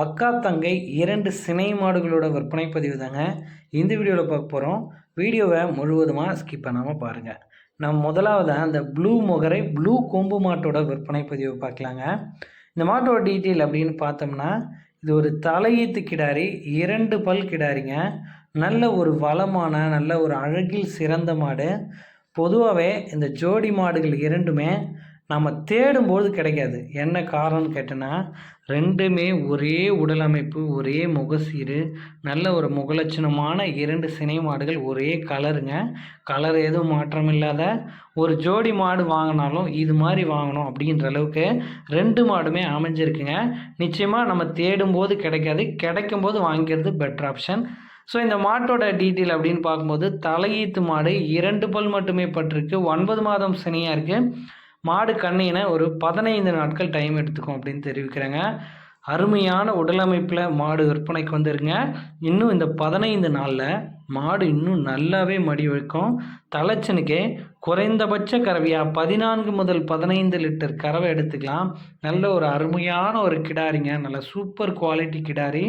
அக்கா தங்கை இரண்டு சினை மாடுகளோட விற்பனை பதிவு தாங்க. இந்த வீடியோவில் பார்க்க போகிறோம் வீடியோவை முழுவதுமாக ஸ்கிப் பண்ணாமல் பாருங்கள் நம்ம முதலாவதாக அந்த ப்ளூ முகரை ப்ளூ கொம்பு மாட்டோட விற்பனை பதிவை பார்க்கலாங்க. இந்த மாட்டோட டீட்டெயில் அப்படின்னு பார்த்தோம்னா இது ஒரு தலையீத்து கிடாரி இரண்டு பல் கிடாரிங்க. நல்ல ஒரு வளமான நல்ல ஒரு அழகில் சிறந்த மாடு. பொதுவாகவே இந்த ஜோடி மாடுகள் இரண்டுமே நம்ம தேடும்போது கிடைக்காது. என்ன காரணம்னு கேட்டோன்னா ரெண்டுமே ஒரே உடல் அமைப்பு ஒரே முகசீரு நல்ல ஒரு முகலட்சணமான இரண்டு சினை மாடுகள் ஒரே கலருங்க. கலர் எதுவும் மாற்றம் இல்லாத ஒரு ஜோடி மாடு வாங்கினாலும் இது மாதிரி வாங்கணும் அப்படின்ற அளவுக்கு ரெண்டு மாடுமே அமைஞ்சிருக்குங்க. நிச்சயமாக நம்ம தேடும்போது கிடைக்காது. கிடைக்கும்போது வாங்கிக்கிறது பெட்டர் ஆப்ஷன் ஸோ இந்த மாட்டோட டீட்டெயில் அப்படின்னு பார்க்கும்போது தலையீத்து மாடு இரண்டு பல் மட்டுமே பட்டிருக்கு. ஒன்பது மாதம் சினையாக இருக்குது மாடு கண்ணின ஒரு பதினைந்து நாட்கள் டைம் எடுத்துக்கும் அப்படின்னு தெரிவிக்கிறாங்க. அருமையான உடலமைப்பில் மாடு விற்பனைக்கு வந்துருங்க. இன்னும் இந்த பதினைந்து நாளில் மாடு இன்னும் நல்லாவே மடி வைக்கும் தலைச்சனுக்கே குறைந்தபட்ச கறவையாக பதினான்கு முதல் பதினைந்து லிட்டர் கறவை எடுத்துக்கலாம். நல்ல ஒரு அருமையான ஒரு கிடாரிங்க. நல்ல சூப்பர் குவாலிட்டி கிடாரி.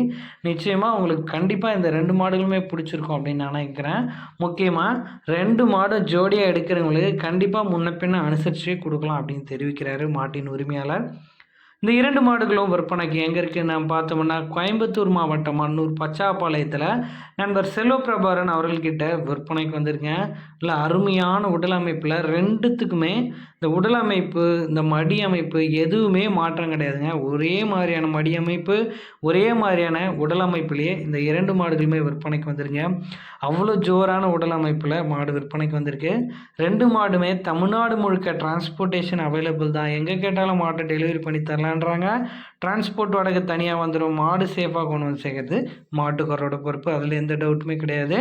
நிச்சயமாக உங்களுக்கு கண்டிப்பாக இந்த ரெண்டு மாடுகளுமே பிடிச்சிருக்கும் அப்படின்னு நான் நினைக்கிறேன். முக்கியமாக ரெண்டு மாடும் ஜோடியாக எடுக்கிறவங்களுக்கு கண்டிப்பாக முன்ன பின்ன அனுசரித்து கொடுக்கலாம் அப்படின்னு தெரிவிக்கிறாரு மாட்டின் உரிமையாளர். இந்த இரண்டு மாடுகளும் விற்பனைக்கு எங்கே இருக்குது நாம் பார்த்தோம்னா கோயம்புத்தூர் மாவட்டம் அன்னூர் பச்சாப்பாளையத்தில் நண்பர் செல்வபிரபாரன் அவர்கள்கிட்ட விற்பனைக்கு வந்திருக்கேன். இல்லை அருமையான உடல் அமைப்பில் ரெண்டுத்துக்குமே இந்த உடல் அமைப்பு இந்த மடி அமைப்பு எதுவுமே மாற்றம் கிடையாதுங்க. ஒரே மாதிரியான மடி அமைப்பு ஒரே மாதிரியான உடல் அமைப்புலேயே இந்த இரண்டு மாடுகளுமே விற்பனைக்கு வந்துருங்க அவ்வளோ ஜோரான உடல் அமைப்பில் மாடு விற்பனைக்கு வந்திருக்கு. ரெண்டு மாடுமே தமிழ்நாடு முழுக்க டிரான்ஸ்போர்ட்டேஷன் அவைலபிள் தான். எங்கே கேட்டாலும் மாட்டை டெலிவரி பண்ணி தரலாம். தரலான்றாங்க டிரான்ஸ்போர்ட் வாடகை தனியாக வந்துடும் மாடு சேஃபாக கொண்டு வந்து சேர்க்கறது. மாட்டுக்காரோட பொறுப்பு. அதில் எந்த டவுட்டுமே கிடையாது.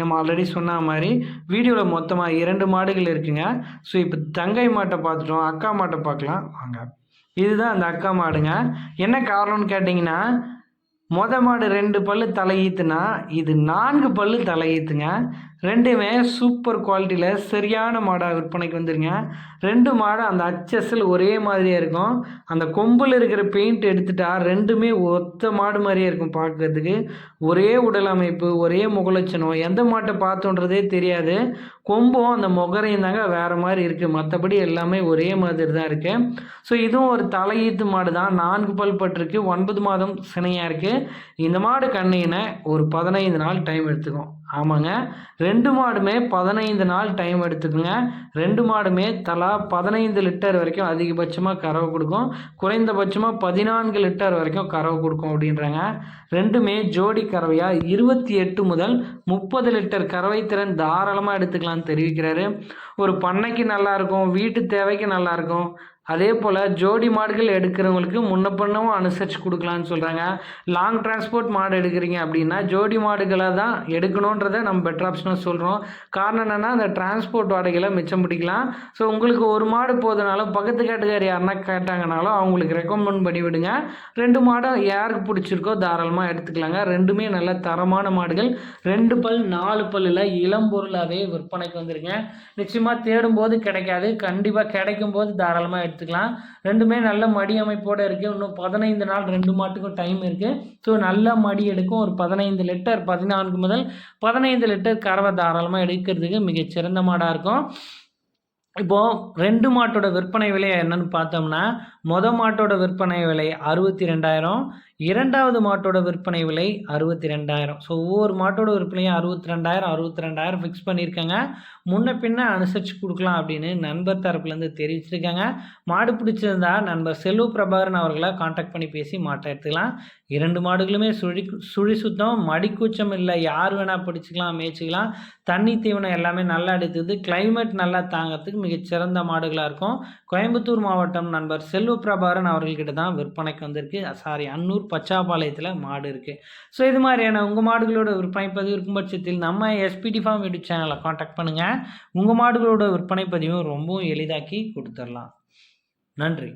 நம்ம ஆல்ரெடி சொன்ன மாதிரி வீடியோவில் மொத்தமாக இரண்டு மாடுகள் இருக்குங்க. ஸோ இப்போ தங்கை மாட்டை பார்த்துட்டோம். அக்கா மாட்டை பார்க்கலாம். வாங்க. இதுதான் அந்த அக்கா மாடுங்க. என்ன காரணம்னு கேட்டிங்கன்னா மொத மாடு ரெண்டு பல்லு தலையீத்துனா இது நான்கு பல்லு தலையீத்துங்க ரெண்டுமே சூப்பர் குவாலிட்டியில் சரியான மாடாக விற்பனைக்கு வந்துருங்க. ரெண்டு மாடு அந்த அச்சஸில் ஒரே மாதிரியாக இருக்கும். அந்த கொம்பில் இருக்கிற பெயிண்ட் எடுத்துட்டா ரெண்டுமே ஒத்த மாடு மாதிரியே இருக்கும் பார்க்கறதுக்கு ஒரே உடல் அமைப்பு ஒரே முகலட்சணம். எந்த மாட்டை பார்த்தோன்றதே தெரியாது. கொம்பும் அந்த முகரையும் தாங்க வேறு மாதிரி இருக்குது மற்றபடி எல்லாமே ஒரே மாதிரி தான் இருக்குது ஸோ இதுவும் ஒரு தலையீத்து மாடு தான். நான்கு பல் பட்டிருக்கு. ஒன்பது மாதம் சினையாக இருக்குது இந்த மாடு கண்ணினை ஒரு பதினைந்து நாள் டைம் எடுத்துக்கும். ஆமாங்க. ரெண்டு மாடுமே பதினைந்து நாள் டைம் எடுத்துக்குங்க. ரெண்டு மாடுமே தலா பதினைந்து லிட்டர் வரைக்கும் அதிகபட்சமாக கறவை கொடுக்கும். குறைந்தபட்சமாக பதினான்கு லிட்டர் வரைக்கும் கறவை கொடுக்கும் அப்படின்றாங்க. ரெண்டுமே ஜோடி கறவையாக இருபத்தி எட்டு முதல் முப்பது லிட்டர் கறவை திறன் தாராளமாக எடுத்துக்கலாம்னு தெரிவிக்கிறாரு. ஒரு பண்ணைக்கு நல்லாயிருக்கும் வீட்டு தேவைக்கு நல்லாயிருக்கும். அதே போல் ஜோடி மாடுகள் எடுக்கிறவங்களுக்கு முன்ன பண்ணவும் அனுசரித்து கொடுக்கலான்னு சொல்கிறாங்க லாங் டிரான்ஸ்போர்ட் மாடு எடுக்கிறீங்க அப்படின்னா ஜோடி மாடுகளாக தான் எடுக்கணுன்றதை நம்ம பெட்டர் ஆப்ஷனாக சொல்கிறோம் காரணம் என்னென்னா அந்த டிரான்ஸ்போர்ட் வாடகைகளை மிச்சம் பிடிக்கலாம். ஸோ உங்களுக்கு ஒரு மாடு போதுனாலும் பக்கத்து கேட்டுக்கார் யாருன்னா கேட்டாங்கனாலும் அவங்களுக்கு ரெக்கமெண்ட் பண்ணி விடுங்க ரெண்டு மாடும் யாருக்கு பிடிச்சிருக்கோ தாராளமாக எடுத்துக்கலாங்க. ரெண்டுமே நல்ல தரமான மாடுகள். ரெண்டு பல் நாலு பல்லில் இளம் பொருளாகவே விற்பனைக்கு வந்துருங்க. நிச்சயமாக தேடும்போது கிடைக்காது. கண்டிப்பாக கிடைக்கும் போது தாராளமாக எடுத்துக்கலாம். ரெண்டுமே நல்ல மடி அமைப்போடு இருக்குது இன்னும் பதினைந்து நாள் ரெண்டு மாட்டுக்கும் டைம் இருக்குது ஸோ நல்ல மடி எடுக்கும். ஒரு பதினைந்து லிட்டர் பதினான்கு முதல் பதினைந்து லிட்டர் கறவை தாராளமாக எடுக்கிறதுக்கு மிகச்சிறந்த மாடாக இருக்கும். இப்போது ரெண்டு மாட்டோட விற்பனை விலை என்னன்னு பார்த்தோம்னா மொத மாட்டோட விற்பனை விலை அறுபத்தி ரெண்டாயிரம் இரண்டாவது மாட்டோட விற்பனை விலை அறுபத்தி ரெண்டாயிரம் ஸோ ஒவ்வொரு மாட்டோட விற்பனையும் அறுபத்தி ரெண்டாயிரம் அறுபத்தி ரெண்டாயிரம் ஃபிக்ஸ் பண்ணியிருக்காங்க. முன்ன பின்ன அனுசரித்து கொடுக்கலாம் அப்படின்னு நண்பர் தரப்புலேருந்து தெரிவிச்சிருக்காங்க. மாடு பிடிச்சிருந்தா நண்பர் செல்வ பிரபாகரன் அவர்களை காண்டாக்ட் பண்ணி பேசி மாட்டை எடுத்துக்கலாம். இரண்டு மாடுகளுமே சுழி சுழி சுத்தம் மடிக்கூச்சம் இல்லை யார் வேணால் பிடிச்சிக்கலாம் மேய்ச்சிக்கலாம். தண்ணி தீவனம் எல்லாமே நல்லா எடுத்துது கிளைமேட் நல்லா தாங்கிறதுக்கு மிகச்சிறந்த மாடுகளாக இருக்கும். கோயம்புத்தூர் மாவட்டம் நண்பர் செல்வ பிரபாரன் அவர்கள்கிட்ட தான் விற்பனைக்கு வந்திருக்கு. சாரி அன்னூர் பச்சாபாளையத்தில் பச்சாப்பாளையத்தில் மாடு இருக்குது ஸோ இது மாதிரியான உங்கள் மாடுகளோட விற்பனை பதிவு இருக்கும் பட்சத்தில் நம்ம எஸ்பிடி ஃபார்ம் யூடியூப் சேனலை காண்டாக்ட் பண்ணுங்கள் உங்கள் மாடுகளோட விற்பனை பதிவும் ரொம்பவும் எளிதாக்கி கொடுத்துடலாம். நன்றி.